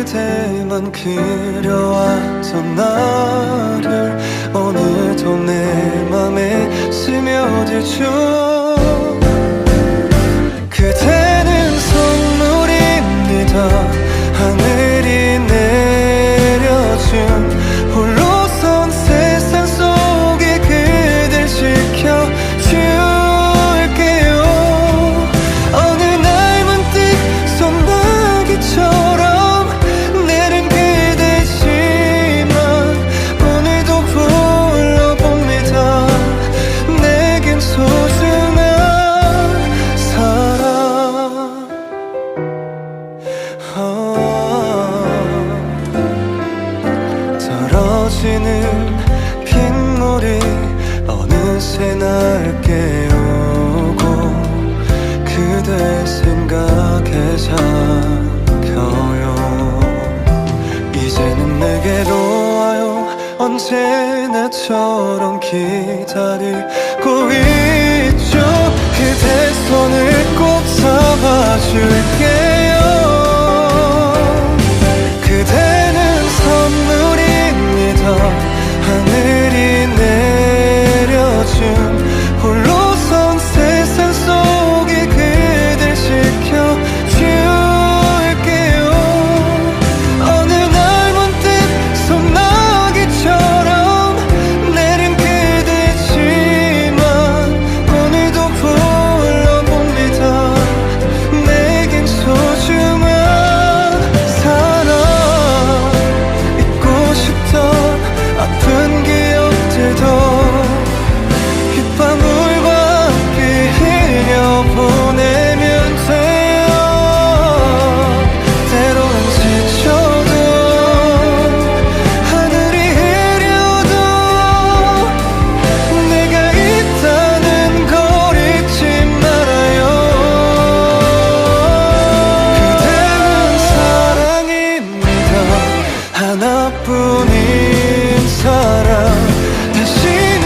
그대만 그려왔던 나를 오늘도 내 맘에 스며들죠 어느새 날 깨우고 그대 생각에 잠겨요. 이제는 내게로 와요. 언제나처럼 기다리고 있죠. 그대 손을 꼭 잡아줄게 뿐인 사랑 다시